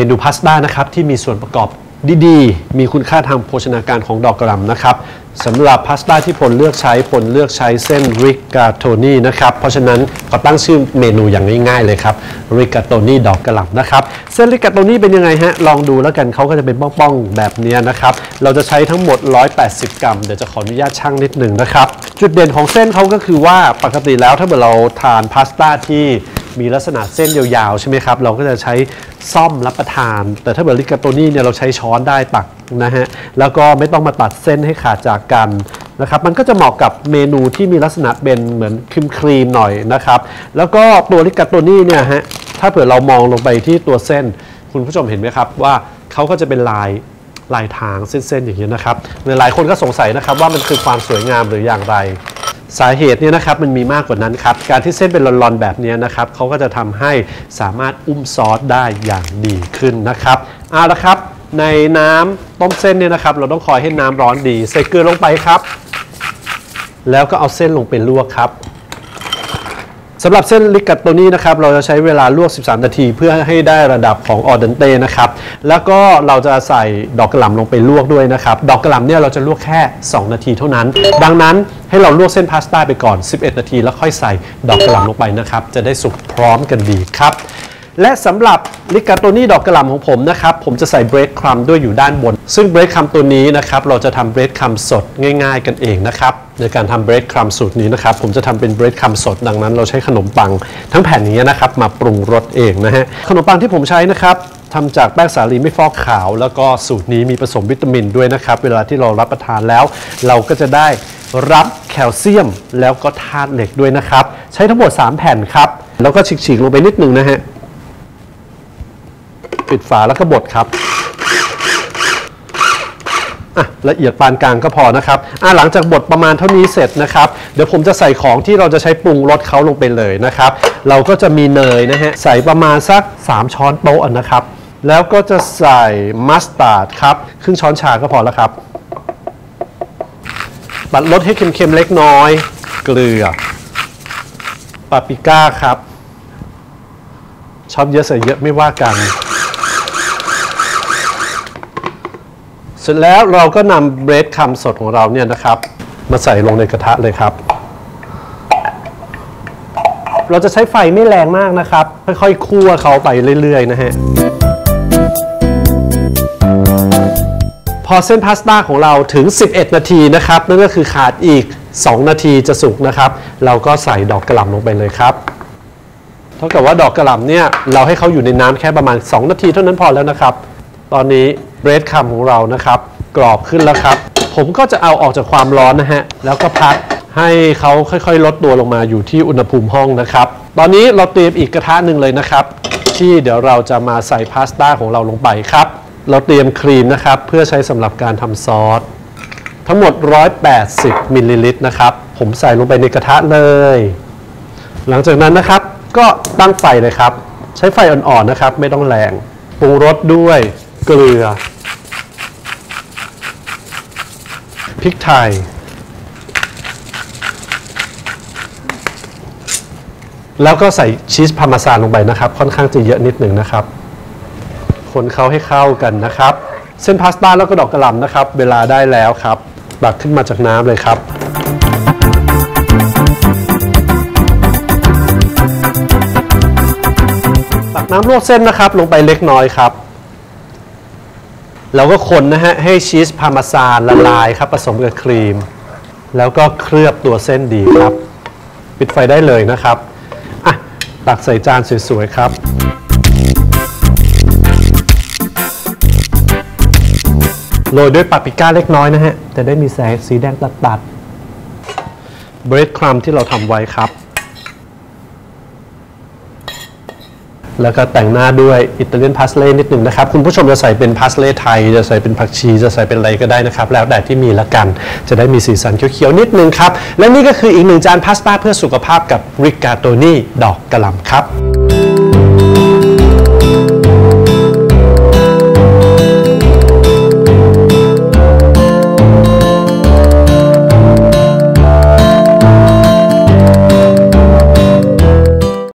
มนูพาสต้านะครับที่มีส่วนประกอบดีๆ มีคุณค่าทางโภชนาการของดอกกระหล่ำนะครับสำหรับพาสต้าที่ผลเลือกใช้ผลเลือกใช้เส้นริกาโทนีนะครับเพราะฉะนั้นขอตั้งชื่อเมนูอย่างง่ายๆเลยครับริกาโทนีดอกกระหล่ำนะครับเส้นริกาโทนีเป็นยังไงฮะลองดูแล้วกันเขาก็จะเป็นป้องๆแบบนี้นะครับเราจะใช้ทั้งหมด 180 กรัม เดี๋ยวจะขออนุญาตชั่งนิดหนึ่งนะครับจุดเด่นของเส้นเขาก็คือว่าปกติแล้วถ้าเกิดเราทานพาสต้าที่ มีลักษณะเส้นยาวๆใช่ไหมครับ เราก็จะใช้ซ่อมรับประทาน แต่ถ้าเบอร์ลิกาโตนี่เนี่ยเราใช้ช้อนได้ตักนะฮะ แล้วก็ไม่ต้องมาตัดเส้นให้ขาดจากกันนะครับ มันก็จะเหมาะกับเมนูที่มีลักษณะเป็นเหมือนครีมครีมหน่อยนะครับ แล้วก็ตัวลิกาโตนี่เนี่ยฮะ ถ้าเผื่อเรามองลงไปที่ตัวเส้น คุณผู้ชมเห็นไหมครับว่าเขาก็จะเป็นลายลายทางเส้นๆอย่างนี้นะครับหลายคนก็สงสัยนะครับว่ามันคือความสวยงามหรืออย่างไร สาเหตุเนี่ยนะครับมันมีมากกว่านั้นครับ การที่เส้นเป็นลอนๆแบบนี้นะครับเขาก็จะทำให้สามารถอุ้มซอสได้อย่างดีขึ้นนะครับเอาละครับ ในน้ำต้มเส้นเนี่ยนะครับ เราต้องคอยให้น้ำร้อนดี ใส่เกลือลงไปครับ แล้วก็เอาเส้นลงไปลวกครับ สำหรับเส้นลิกัตตัวนี้นะครับเราจะใช้เวลาลวก 13 นาที เพื่อให้ได้ระดับของออเดนเต้นะครับแล้วก็เราจะใส่ดอกกระหล่ำลงไปลวกด้วยนะครับดอกกระหล่ำเนี่ยเราจะลวกแค่ 2 นาทีเท่านั้น ดังนั้นให้เราลวกเส้นพาสต้าไปก่อน 11 นาที แล้วค่อยใส่ดอกกระหล่ำลงไปนะครับจะได้สุกพร้อมกันดีครับ และสำหรับลิกาโตนี่ดอกกระหล่ำของผมนะครับ ผมจะใส่เบรดครัมด้วยอยู่ด้านบน ซึ่งเบรดครัมตัวนี้นะครับ เราจะทำเบรดครัมสดง่าย ๆ กันเองนะครับ ในการทำเบรดครัมสูตรนี้นะครับ ผมจะทำเป็นเบรดครัมสดดังนั้น เราใช้ขนมปังทั้งแผ่นนี้นะครับ มาปรุงรสเองนะฮะ ขนมปังที่ผมใช้นะครับทำจากแป้งสาลีไม่ฟอกขาว แล้วก็สูตรนี้มีผสมวิตามินด้วยนะครับ เวลาที่เรารับประทานแล้ว เราก็จะได้รับแคลเซียมแล้วก็ธาตุเหล็กด้วยนะครับ ใช้ทั้งหมด 3 แผ่นครับ แล้วก็ฉีกๆลงไปนิดนึงนะฮะ ปิดฝาแล้วก็บดครับอะละเอียดปานกลางก็พอนะครับอะหลังจากบดประมาณเท่านี้เสร็จนะครับ เดี๋ยวผมจะใส่ของที่เราจะใช้ปรุงรสเขาลงไปเลยนะครับ เราก็จะมีเนยนะฮะ ใส่ประมาณสัก 3 ช้อนโต๊ะนะครับ แล้วก็จะใส่มัสตาร์ดครับ ครึ่งช้อนชาก็พอแล้วครับปัดรสให้เค็มๆเล็กน้อย เกลือ ปาปริก้าครับ ชอบเยอะใส่เยอะไม่ว่ากัน เส ร็จแล้วเราก็นำเบรดคำสดของเราเนี่ยนะครับ มาใส่ลงในกระทะเลยครับ เราจะใช้ไฟไม่แรงมากนะครับ ค่อยๆคั่วเขาไปเรื่อยๆนะฮะพอเส้นพาสต้าของเราถึง 11 นาทีนะครับ นั่นก็คือขาดอีก 2 นาทีจะสุกนะครับ เราก็ใส่ดอกกระหล่ำลงไปเลยครับเท่ากับว่าดอกกระหล่ำเนี่ยเราให้เขาอยู่ในน้ำแค่ประมาณ 2 นาทีเท่านั้นพอแล้วนะครับ ตอนนี้ เบรดคัมของเรานะครับ กรอบขึ้นแล้วครับ ผมก็จะเอาออกจากความร้อนนะฮะ แล้วก็พักให้เขาค่อยๆ ลดตัวลงมาอยู่ที่อุณหภูมิห้องนะครับ ตอนนี้เราเตรียมอีกกระทะหนึ่งเลยนะครับ ที่เดี๋ยวเราจะมาใส่พาสต้าของเราลงไปครับ เราเตรียมครีมนะครับ เพื่อใช้สำหรับการทำซอสทั้งหมด 180มิลลิลิตรนะครับ ผมใส่ลงไปในกระทะเลย หลังจากนั้นนะครับ ก็ตั้งไฟเลยครับ ใช้ไฟอ่อนๆนะครับ ไม่ต้องแรง ปรุงรสด้วยเกลือ พริกไทย แล้วก็ใส่ชีสพาร์มาซานลงไปนะครับ ค่อนข้างจะเยอะนิดหนึ่งนะครับ คนเขาให้เข้ากันนะครับ เส้นพาสต้าแล้วก็ดอกกระหล่ำนะครับ เวลาได้แล้วครับตักขึ้นมาจากน้ำเลยครับตักน้ำลวกเส้นนะครับ ลงไปเล็กน้อยครับ แล้วก็คนนะฮะ ให้ชีสพาร์มาซานละลายครับ ผสมกับครีม แล้วก็เคลือบตัวเส้นดีครับ ปิดไฟได้เลยนะครับ อะ ตักใส่จานสวย ๆ ครับโรยด้วยปาปริก้าเล็กน้อยนะฮะ จะได้มีแสงสีแดงตัดๆเบรดครัมที่เราทำไว้ครับ แล้วก็แต่งหน้าด้วยอิตาเลียนพาสเล่นิดหนึ่งนะครับ คุณผู้ชมจะใส่เป็นพาสเล่ไทย จะใส่เป็นผักชี จะใส่เป็นอะไรก็ได้นะครับ แล้วแต่ที่มีละกัน จะได้มีสีสันเขียวๆนิดนึงครับ และนี่ก็คืออีกหนึ่งจานพาสต้าเพื่อสุขภาพกับริกาโตนี่ดอกกระหล่ำครับ